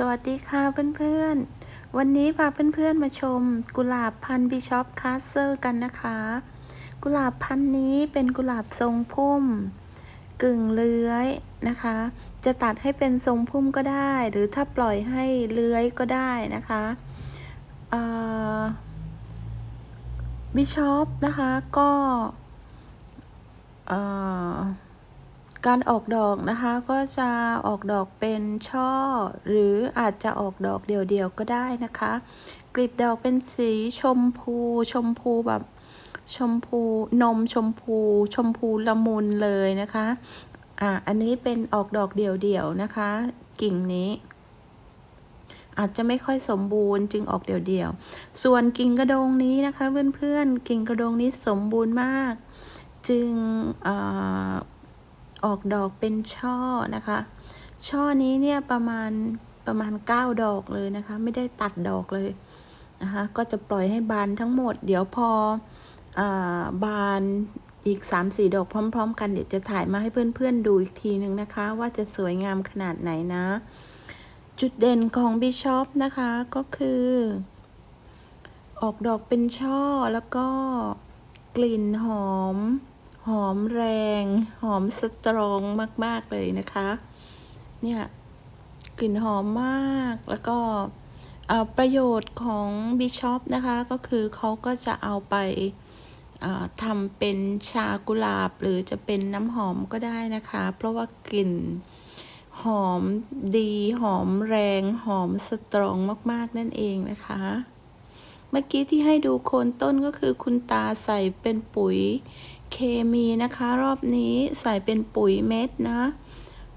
สวัสดีค่ะเพื่อนๆ วันนี้พาเพื่อนๆมาชม กุหลาบพันธุ์บิชอปคาสเซอร์กันนะคะ กุหลาบพันธุ์นี้เป็นกุหลาบทรงพุ่ม กึ่งเลื้อยนะคะ จะตัดให้เป็นทรงพุ่มก็ได้ หรือถ้าปล่อยให้เลื้อยก็ได้นะคะบิชอปนะคะก็ การออกดอกนะคะก็จะออกดอกเป็นช่อ หรืออาจจะออกดอกเดี่ยวๆก็ได้นะคะ กลีบดอกเป็นสีชมพู ชมพูแบบชมพูนมชมพู ชมพูละมุนเลยนะคะ อ่าอันนี้เป็นออกดอกเดี่ยวๆนะคะ กิ่งนี้ อาจจะไม่ค่อยสมบูรณ์จึงออกเดี่ยวๆส่วนกิ่งกระดงนี้นะคะเพื่อนๆกิ่งกระดงนี้สมบูรณ์มาก จึงอ ออกดอกเป็นช่อนะคะ ช่อนี้เนี่ยประมาณประมาณเก้าดอกเลยนะคะ ไม่ได้ตัดดอกเลยนะคะก็จะปล่อยให้บานทั้งหมด เดี๋ยวพอบานอีก 3-4 ดอกพร้อม ๆ กันเดี๋ยวจะถ่ายมาให้เพื่อนๆดูอีกทีนึงนะคะ ว่าจะสวยงามขนาดไหนนะ จุดเด่นของบิชอปนะคะก็คือ ออกดอกเป็นช่อแล้วก็กลิ่นหอม อมแรง หอมสตรองมาก ๆ เลยนะคะ เนี่ยกลิ่นหอมมากแล้วก็ประโยชน์ของบิชอปนะคะ ก็คือเขาก็จะเอาไปทำเป็นชากุหลาบ หรือจะเป็นน้ำหอมก็ได้นะคะ เพราะว่ากลิ่นหอมดีหอมแรงหอมสตรองมาก ๆ นั่นเองนะคะ เมื่อกี้ที่ให้ดูโคนต้นก็คือคุณตาใส่เป็นปุ๋ย เคมีนะคะ รอบนี้ใส่เป็นปุ๋ยเม็ดนะ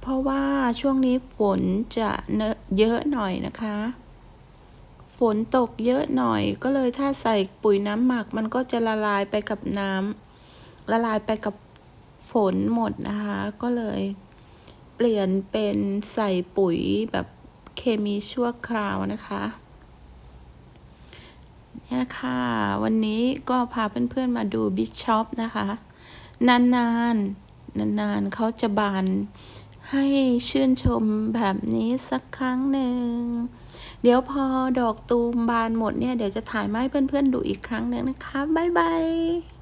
เพราะว่าช่วงนี้ฝนจะเยอะหน่อยนะคะ ฝนตกเยอะหน่อย ก็เลยถ้าใส่ปุ๋ยน้ำหมัก มันก็จะละลายไปกับน้ำละลายไปกับฝนหมดนะคะ ก็เลยเปลี่ยนเป็นใส่ปุ๋ยแบบเคมีชั่วคราวนะคะ เนี่ยค่ะ วันนี้ก็พาเพื่อนๆมาดูบิชชอปนะคะ นานๆ นานๆเขาจะบานให้ชื่นชมแบบนี้สักครั้งหนึ่ง เดี๋ยวพอดอกตูมบานหมดเนี่ย เดี๋ยวจะถ่ายมาให้เพื่อนๆดูอีกครั้งหนึ่งนะคะ บ๊ายบาย